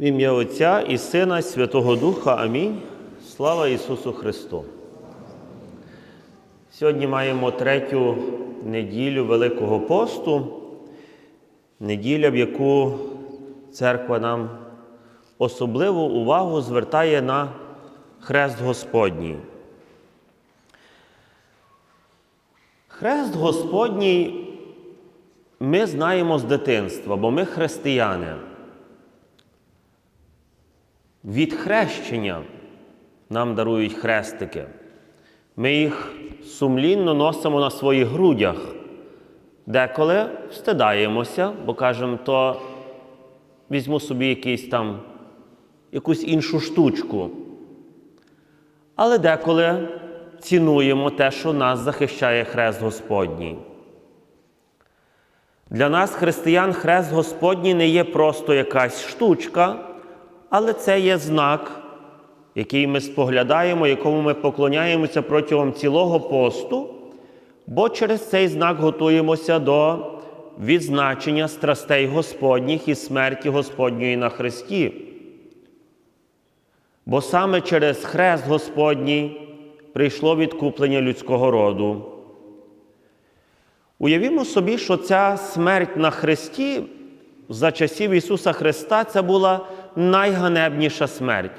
В ім'я Отця і Сина, Святого Духа. Амінь. Слава Ісусу Христу. Сьогодні маємо третю неділю Великого посту, неділя, в яку церква нам особливу увагу звертає на Хрест Господній. Хрест Господній ми знаємо з дитинства, бо ми християни. Від хрещення нам дарують хрестики. Ми їх сумлінно носимо на своїх грудях. Деколи встидаємося, бо кажемо, то візьму собі якийсь там, якусь іншу штучку. Але деколи цінуємо те, що нас захищає Хрест Господній. Для нас, християн, Хрест Господній не є просто якась штучка, але це є знак, який ми споглядаємо, якому ми поклоняємося протягом цілого посту, бо через цей знак готуємося до відзначення страстей Господніх і смерті Господньої на Христі. Бо саме через Хрест Господній прийшло відкуплення людського роду. Уявімо собі, що ця смерть на Христі за часів Ісуса Христа це була найганебніша смерть.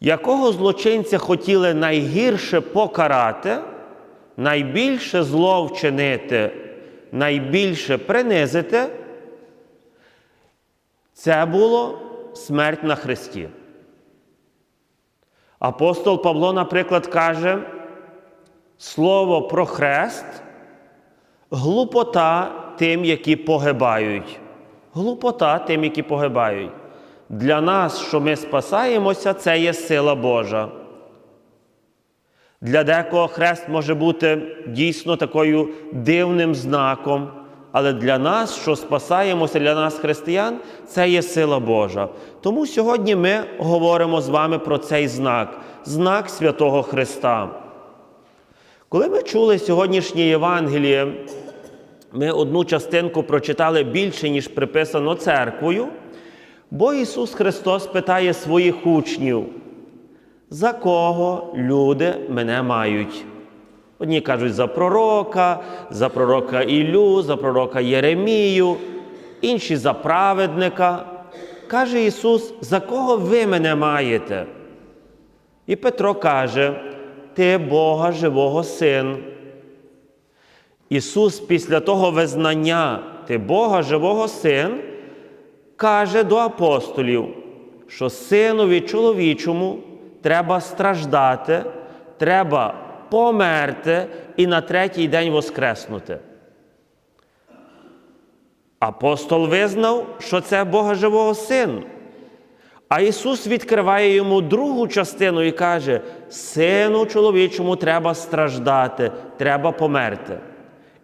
Якого злочинця хотіли найгірше покарати, найбільше зло вчинити, найбільше принизити, це було смерть на Христі. Апостол Павло, наприклад, каже, слово про хрест глупота тим, які погибають. Глупота тим, які погибають. Для нас, що ми спасаємося, це є сила Божа. Для декого хрест може бути дійсно такою дивним знаком, але для нас, що спасаємося, для нас, християн, це є сила Божа. Тому сьогодні ми говоримо з вами про цей знак знак Святого Христа. Коли ми чули сьогоднішнє Євангеліє, ми одну частинку прочитали більше, ніж приписано церквою, бо Ісус Христос питає своїх учнів, за кого люди мене мають? Одні кажуть за пророка, за пророка Ілю, за пророка Єремію, інші за праведника. Каже Ісус, за кого ви мене маєте? І Петро каже, Ти Бога живого син. Ісус після того визнання Ти Бога живого син, каже до апостолів, що синові чоловічому треба страждати, треба померти і на третій день воскреснути. Апостол визнав, що це Бога живого син. А Ісус відкриває йому другу частину і каже: Сину чоловічому треба страждати, треба померти.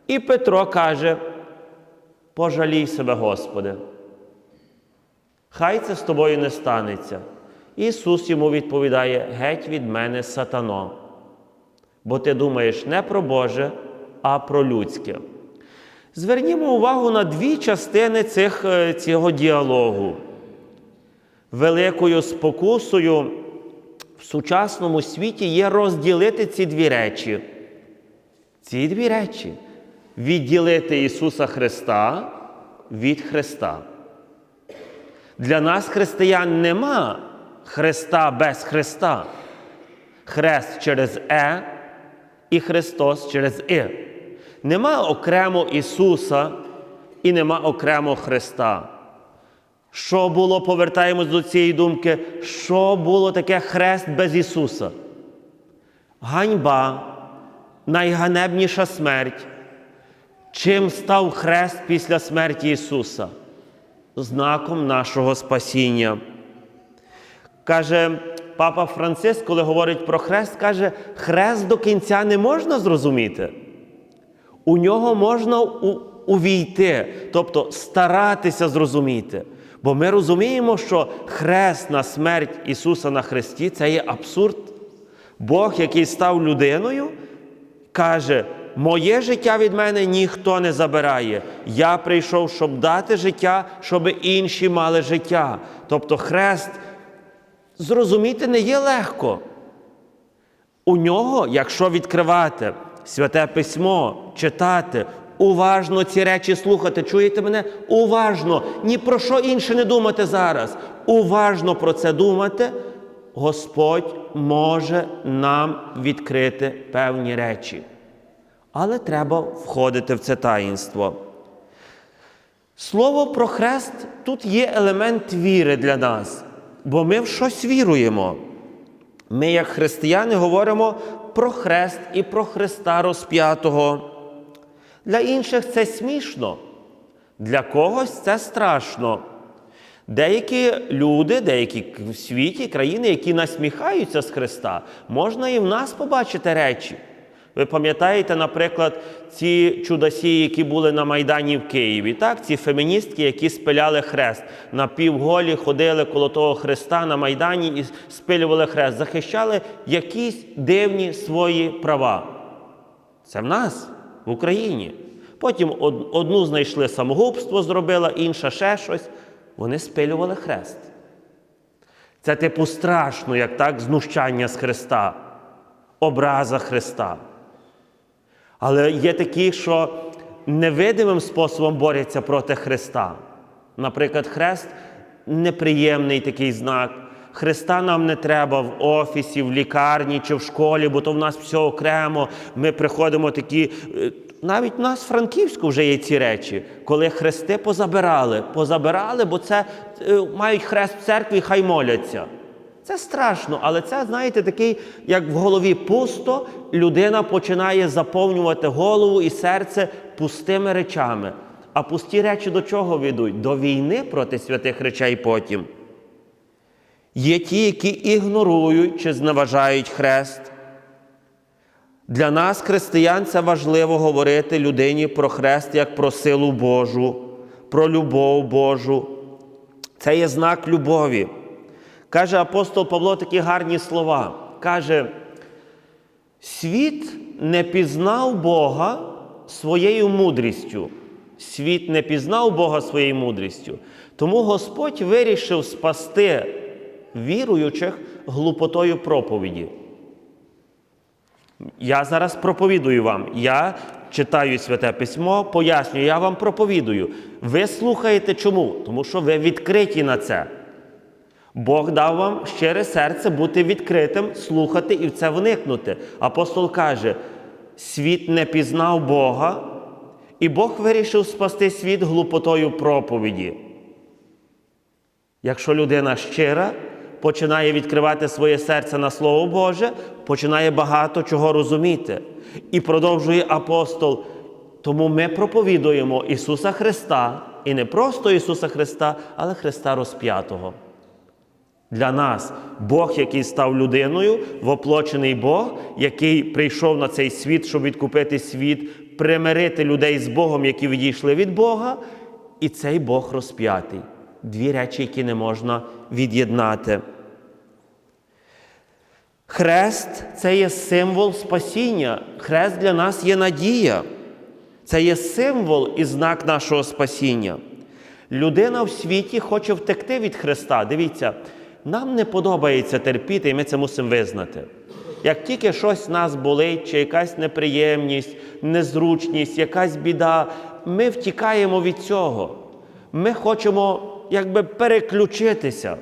І Петро каже: Пожалій себе, Господи. Хай це з тобою не станеться. Ісус йому відповідає: Геть від мене, сатано. Бо ти думаєш не про Боже, а про людське. Звернімо увагу на дві частини цих, цього діалогу. Великою спокусою в сучасному світі є розділити ці дві речі. Ці дві речі відділити Ісуса Христа від Христа. Для нас, християн, нема Христа без Христа. Хрест через Е і Христос через І. Нема окремо Ісуса і нема окремо Христа. Що було, повертаємось до цієї думки, що було таке хрест без Ісуса? Ганьба, найганебніша смерть. Чим став хрест після смерті Ісуса? Знаком нашого спасіння. Каже папа Франциск, коли говорить про хрест, каже, хрест до кінця не можна зрозуміти. У нього можна увійти, тобто старатися зрозуміти. Бо ми розуміємо, що хресна смерть Ісуса на Христі це є абсурд. Бог, який став людиною, каже: моє життя від мене ніхто не забирає. Я прийшов, щоб дати життя, щоб інші мали життя. Тобто хрест зрозуміти не є легко. У нього, якщо відкривати святе письмо, читати, уважно ці речі слухати, чуєте мене? Уважно, ні про що інше не думати зараз. Уважно про це думати, Господь може нам відкрити певні речі. Але треба входити в це таїнство. Слово про хрест тут є елемент віри для нас, бо ми в щось віруємо. Ми, як християни, говоримо про хрест і про Христа розп'ятого. Для інших це смішно, для когось це страшно. Деякі люди, деякі в світі, країни, які насміхаються з Христа, можна і в нас побачити речі. Ви пам'ятаєте, наприклад, ці чудасі, які були на Майдані в Києві, так? ці феміністки, які спиляли хрест, напівголі ходили коло того хреста на Майдані і спилювали хрест, захищали якісь дивні свої права. Це в нас, в Україні. Потім одну знайшли самогубство, зробила, інша ще щось. Вони спилювали хрест. Це типу страшно, як так, знущання з Христа, образа Христа. Але є такі, що невидимим способом борються проти Христа. Наприклад, хрест неприємний такий знак. Христа нам не треба в офісі, в лікарні чи в школі, бо то в нас все окремо. Ми приходимо такі. е, Навіть у нас в Франківську вже є ці речі, коли хрести позабирали. Позабирали, бо це е, мають хрест в церкві, хай моляться. Це страшно, але це, знаєте, такий, як в голові пусто, людина починає заповнювати голову і серце пустими речами. А пусті речі до чого ведуть? До війни проти святих речей потім. Є ті, які ігнорують чи зневажають хрест. Для нас, християн, це важливо говорити людині про хрест як про силу Божу, про любов Божу. Це є знак любові. Каже апостол Павло такі гарні слова. Каже, світ не пізнав Бога своєю мудрістю. Світ не пізнав Бога своєю мудрістю. Тому Господь вирішив спасти віруючих глупотою проповіді. Я зараз проповідую вам. Я читаю святе письмо, пояснюю, я вам проповідую. Ви слухаєте чому? Тому що ви відкриті на це. Бог дав вам щире серце бути відкритим, слухати і в це вникнути. Апостол каже: світ не пізнав Бога, і Бог вирішив спасти світ глупотою проповіді. Якщо людина щира, починає відкривати своє серце на Слово Боже, починає багато чого розуміти. І продовжує апостол. Тому ми проповідуємо Ісуса Христа, і не просто Ісуса Христа, але Христа розп'ятого. Для нас Бог, який став людиною, воплочений Бог, який прийшов на цей світ, щоб відкупити світ, примирити людей з Богом, які відійшли від Бога, і цей Бог розп'ятий. Дві речі, які не можна від'єднати. Хрест це є символ спасіння. Хрест для нас є надія. Це є символ і знак нашого спасіння. Людина в світі хоче втекти від Христа. Дивіться, нам не подобається терпіти, і ми це мусимо визнати. Як тільки щось нас болить, чи якась неприємність, незручність, якась біда, ми втікаємо від цього. Ми хочемо якби переключитися.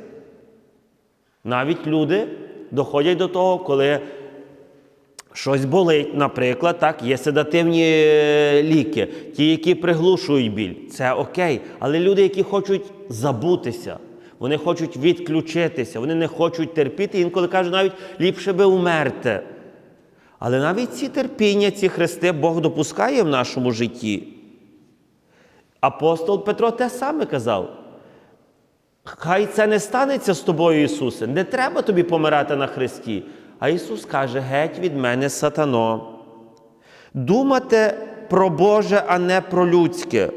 Навіть люди доходять до того, коли щось болить, наприклад, так, є седативні е, ліки, ті, які приглушують біль, це окей. Але люди, які хочуть забутися, вони хочуть відключитися, вони не хочуть терпіти, інколи кажуть, навіть ліпше би умерти. Але навіть ці терпіння, ці хрести Бог допускає в нашому житті. Апостол Петро те саме казав. Хай це не станеться з тобою, Ісусе. Не треба тобі помирати на Христі. А Ісус каже: геть від мене сатано. Думати про Боже, а не про людське.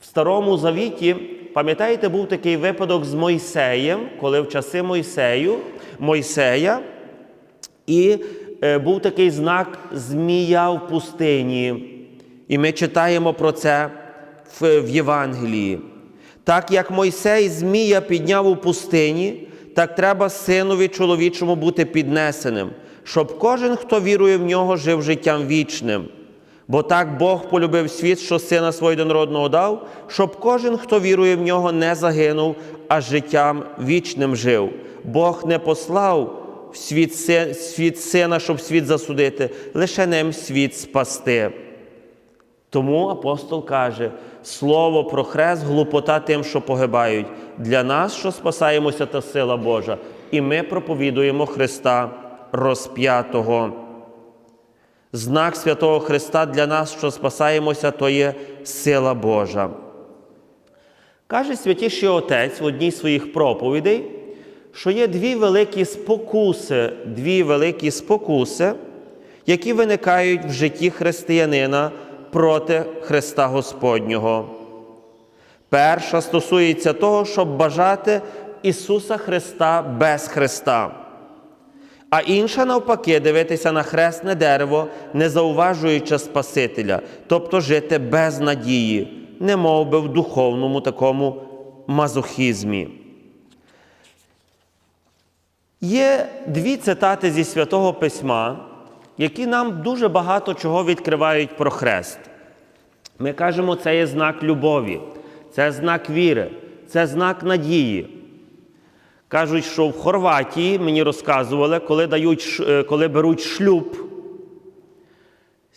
В Старому Завіті, пам'ятаєте, був такий випадок з Мойсеєм, коли в часи Мойсею, Мойсея, і е, був такий знак змія в пустині. І ми читаємо про це в, в Євангелії. Так як Мойсей Змія підняв у пустині, так треба синові чоловічому бути піднесеним, щоб кожен, хто вірує в нього, жив життям вічним. Бо так Бог полюбив світ, що сина свого єдинородного дав, щоб кожен, хто вірує в нього, не загинув, а життям вічним жив. Бог не послав світ, світ сина, щоб світ засудити, лише ним світ спасти. Тому апостол каже: слово про хрест глупота тим, що погибають. Для нас, що спасаємося, та сила Божа, і ми проповідуємо Христа розп'ятого. Знак святого Христа для нас, що спасаємося, то є сила Божа. Каже святіший Отець в одній з своїх проповідей, що є дві великі спокуси, дві великі спокуси, які виникають в житті християнина проти Христа Господнього. Перша стосується того, щоб бажати Ісуса Христа без Христа. А інша, навпаки, дивитися на хресне дерево, не зауважуючи Спасителя, тобто жити без надії, не мов би в духовному такому мазохізмі. Є дві цитати зі Святого Письма, які нам дуже багато чого відкривають про хрест. Ми кажемо, це є знак любові, це знак віри, це знак надії. Кажуть, що в Хорватії мені розказували, коли, дають, е, коли беруть шлюб,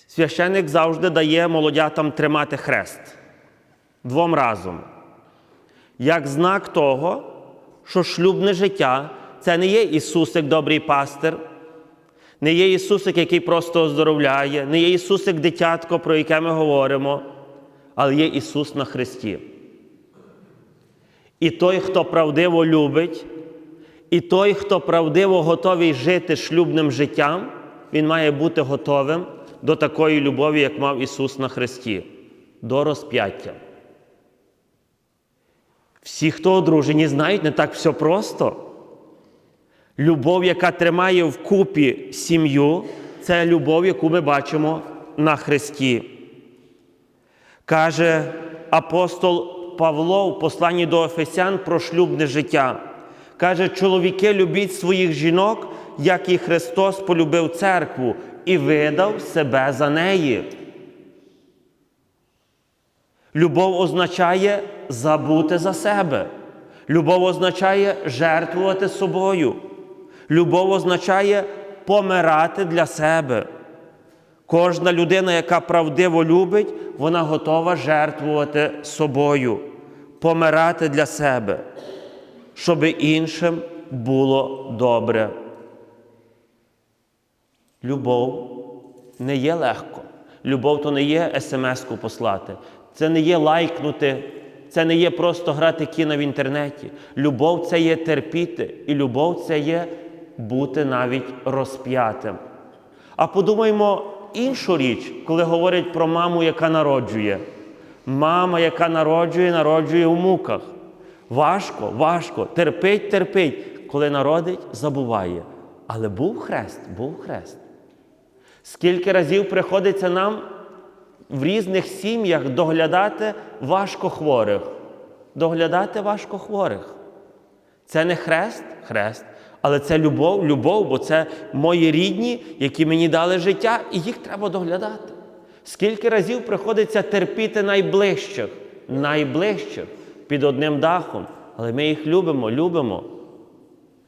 священник завжди дає молодятам тримати хрест двом разом. Як знак того, що шлюбне життя це не є Ісусик добрий пастир, не є Ісусик, який просто оздоровляє, не є Ісусик дитятко, про яке ми говоримо, але є Ісус на Христі. І той, хто правдиво любить, і той, хто правдиво готовий жити шлюбним життям, він має бути готовим до такої любові, як мав Ісус на Христі, до розп'яття. Всі, хто одружені, знають, не так все просто. Любов, яка тримає вкупі сім'ю, це любов, яку ми бачимо на Христі. Каже апостол Павло в посланні до Ефесян про шлюбне життя. Каже, чоловіки, любіть своїх жінок, як і Христос полюбив церкву і видав себе за неї. Любов означає забути за себе. Любов означає жертвувати собою. Любов означає помирати для себе. Кожна людина, яка правдиво любить, вона готова жертвувати собою, помирати для себе, щоб іншим було добре. Любов не є легко. Любов то не є смс-ку послати. Це не є лайкнути, це не є просто грати кіно в інтернеті. Любов це є терпіти, і любов це є бути навіть розп'ятим. А подумаймо іншу річ, коли говорять про маму, яка народжує. Мама, яка народжує, народжує у муках. Важко, важко, терпить, терпить. Коли народить, забуває. Але був хрест, був хрест. Скільки разів приходиться нам в різних сім'ях доглядати важкохворих. Доглядати важкохворих. Це не хрест, хрест, але це любов, любов, бо це мої рідні, які мені дали життя, і їх треба доглядати. Скільки разів приходиться терпіти найближчих, найближчих під одним дахом, але ми їх любимо, любимо.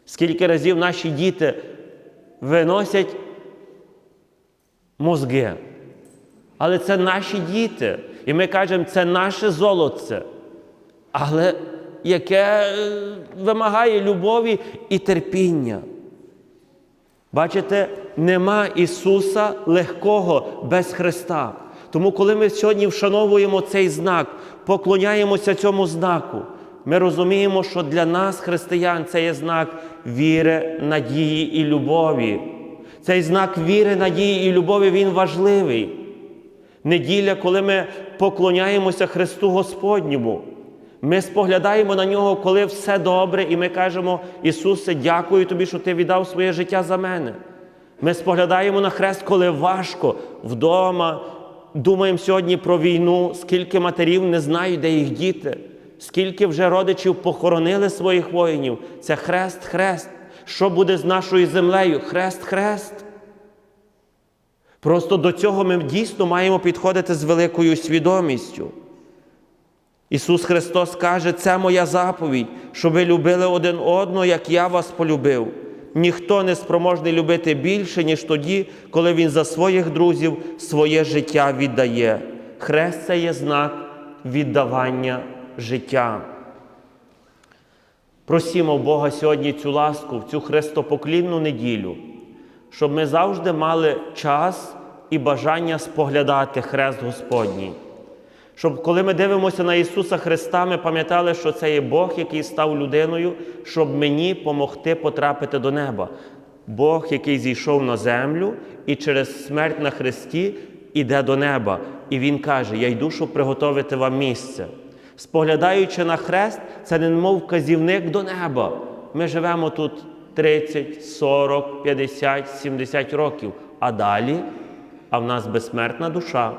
Скільки разів наші діти виносять мозги. Але це наші діти. І ми кажемо, це наше золоце. Але яке е, вимагає любові і терпіння. Бачите, нема Ісуса легкого без Христа. Тому, коли ми сьогодні вшановуємо цей знак, поклоняємося цьому знаку, ми розуміємо, що для нас, християн, це є знак віри, надії і любові. Цей знак віри, надії і любові він важливий. Неділя, коли ми поклоняємося Христу Господньому. Ми споглядаємо на нього, коли все добре, і ми кажемо, Ісусе, дякую тобі, що ти віддав своє життя за мене. Ми споглядаємо на хрест, коли важко вдома. Думаємо сьогодні про війну, скільки матерів не знають, де їх діти, скільки вже родичів похоронили своїх воїнів. Це хрест, хрест. Що буде з нашою землею? Хрест, хрест. Просто до цього ми дійсно маємо підходити з великою свідомістю. Ісус Христос каже, це моя заповідь, щоб ви любили один одного, як я вас полюбив. Ніхто не спроможний любити більше, ніж тоді, коли Він за своїх друзів своє життя віддає. Хрест це є знак віддавання життя. Просімо Бога сьогодні цю ласку, в цю хрестопоклінну неділю, щоб ми завжди мали час і бажання споглядати хрест Господній. Щоб коли ми дивимося на Ісуса Христа, ми пам'ятали, що це є Бог, який став людиною, щоб мені помогти потрапити до неба. Бог, який зійшов на землю і через смерть на Христі іде до неба. І Він каже: Я йду, щоб приготовити вам місце. Споглядаючи на хрест, це не мов вказівник до неба. Ми живемо тут 30, 40, 50, 70 років, а далі, а в нас безсмертна душа.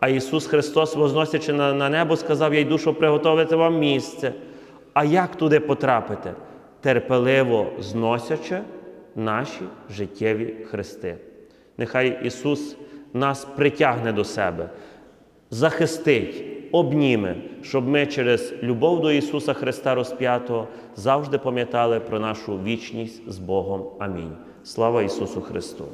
А Ісус Христос, возносячи на, на небо, сказав: Я йду, щоб приготовити вам місце. А як туди потрапити? Терпеливо зносячи наші життєві хрести. Нехай Ісус нас притягне до себе, захистить, обніме, щоб ми через любов до Ісуса Христа розп'ятого завжди пам'ятали про нашу вічність з Богом. Амінь. Слава Ісусу Христу!